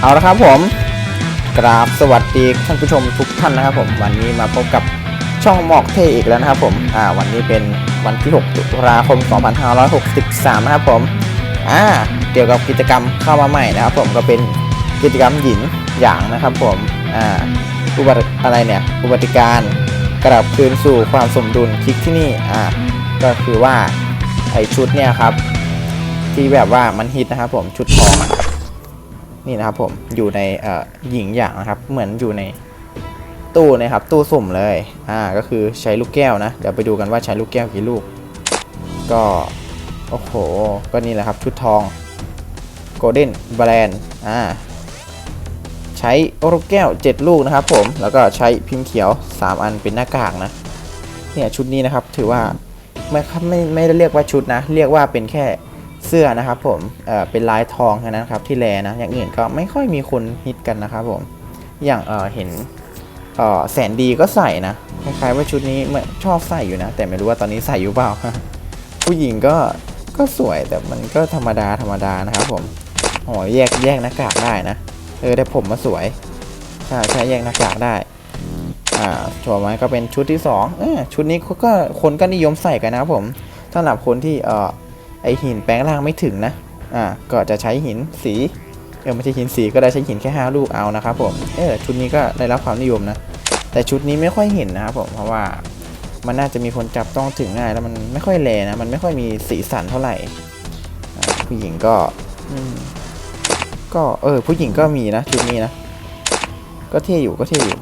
เอาละครับผมกราบสวัสดีท่านผู้ชมทุกท่านนะครับผมวันนี้มาพบกับช่องหมอกเทอีกแล้วนะครับผมอ่าวันนี้เป็นวันที่ 6 ตุลาคม 2563 นะครับผมอ่าเกี่ยวกับกิจกรรมเข้ามาใหม่นะครับผมก็เป็นกิจกรรมหยินหยางนะครับผมอ่าอุบัติอะไรเนี่ยอุบัติการกลับคืนสู่ความสมดุลคลิกที่นี่อ่าก็คือว่าไอชุดเนี่ยครับที่แบบว่ามันฮิตนะครับผมชุดทองอะ นี่นะครับผมอยู่ในเอ่อหญิงอย่างนะครับเหมือนอยู่ในตู้นะครับตู้สุ่มเลยอ่าก็คือใช้ลูกแก้วนะเดี๋ยวไปดูกันว่าใช้ลูกแก้วกี่ลูก ก็โอ้โหก็นี่แหละครับชุดทอง Golden Brand อ่าใช้ลูกแก้ว 7 ลูกนะครับผมแล้วก็ใช้พิมพ์เขียว 3 อันเป็นหน้ากากนะเนี่ยชุดนี้นะครับถือว่าไม่คับไม่ไม่ได้เรียกว่าชุดนะ เรียกว่าเป็นแค่ เสื้อนะครับผมเเป็นลายทองแค่นั้นครับที่แลนะ อย่างอื่นก็ไม่ค่อยมีคนฮิตกันนะครับผม อย่างเเห็นแสนดีก็ใส่นะ คล้ายๆว่าชุดนี้เหมือนชอบใส่อยู่นะ แต่ไม่รู้ว่าตอนนี้ใส่อยู่เปล่า ผู้หญิงก็ก็สวยแต่มันก็ธรรมดาธรรมดานะครับผมอ๋อแยกแยกหน้ากากได้นะ เออแต่ผมมาสวย ใช่ใช่แยกหน้ากากได้ อ่าชัวร์ไหมก็เป็นชุดที่สองเออชุดนี้ก็คนก็นิยมใส่กันนะครับผมสำหรับคนที่เออ ไอหินแปลงร่างไม่ถึงนะ อ่า ก็จะใช้หินสีเออไม่ใช่หินสีก็ได้ใช้หินแค่5ลูกเอานะครับผม เออชุดนี้ก็ได้รับความนิยมนะ แต่ชุดนี้ไม่ค่อยเห็นนะครับผมเพราะว่ามันน่าจะมีคนจับต้องถึงง่ายแล้วมันไม่ค่อยแลนะ มันไม่ค่อยมีสีสันเท่าไหร่ผู้หญิงก็อก็เออผู้หญิงก็มีนะชุดนี้นะ ก็เท่อยู่ก็เท่อยู่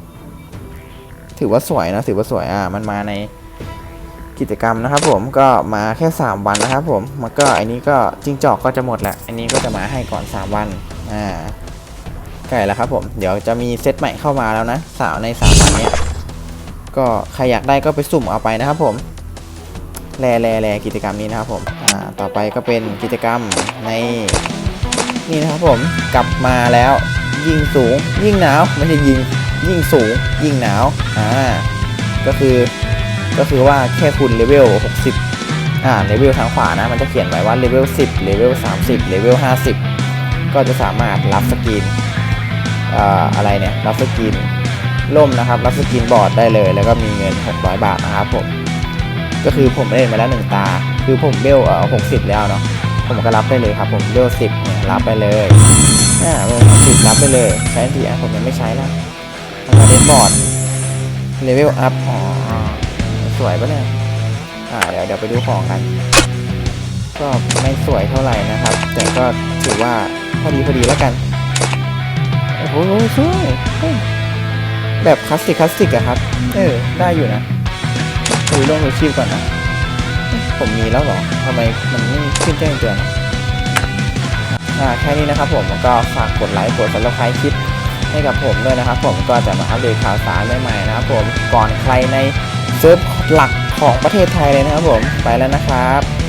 ถือว่าสวยนะถือว่าสวยอ่ามันมาใน กิจกรรมนะครับผมก็มาแค่ 3 วันนะครับผมมันก็อันนี้ก็จิงจอกก็จะหมดแหละอันนี้ก็จะมาให้ก่อน 3 วันอ่าใกล้แล้วครับผมเดี๋ยวจะมีเซตใหม่เข้ามาแล้วนะสาวใน3วันนี้ก็ใครอยากได้ก็ไปสุ่มเอาไปนะครับผมแลแลแลกิจกรรมนี้นะครับผมอ่าต่อไปก็เป็นกิจกรรมในนี่นะครับผมกลับมาแล้ว ยิงสูง ยิ่งหนาวไม่ใช่ยิงยิ่งสูง ยิ่งหนาวอ่าก็คือ ก็คือว่าแค่คุณเลเวล 60 อ่า เลเวลทางขวานะ มันจะเขียนไว้ว่าเลเวล 10 เลเวล 30 เลเวล 50 ก็จะสามารถรับสกินอ่าอะไรเนี่ย รับสกินล่มนะครับ รับสกินบอร์ดได้เลย แล้วก็มีเงิน 600 บาทนะครับผม ก็คือผมเล่นมาแล้วหนึ่งตา คือผมเบลเอ่อ60 แล้วเนาะ ผมก็รับได้เลยครับผมเบล10เนี่ยรับไปเลย อ่าเบล30รับไปเลย ใช้ทีอะผมยังไม่ใช้แล้วแล้วก็เล่นบอร์ด เลเวลอัพ อ๋อ สวยปะเนี่ยอ่าเดี๋ยวเดี๋ยวไปดูของกัน ก็ไม่สวยเท่าไหร่นะครับ แต่ก็ถือว่าพอดีพอดีแล้วกัน โอ้โหสวยแบบคลาสสิกคลาสสิกอะครับ เออ ได้อยู่นะดูลงดูชีพก่อนนะ ผมมีแล้วหรอทำไมมันไม่ขึ้นแจ้งเตือนอ่าแค่นี้นะครับผมก็ฝากกดไลค์กดซับสไครต์คลิปให้กับผมด้วยนะครับ ผมก็จะมาอัปเดตข่าวสารใหม่ๆนะครับผมก่อนใครใน เซิร์ฟหลักของประเทศไทยเลยนะครับผมไปแล้วนะครับ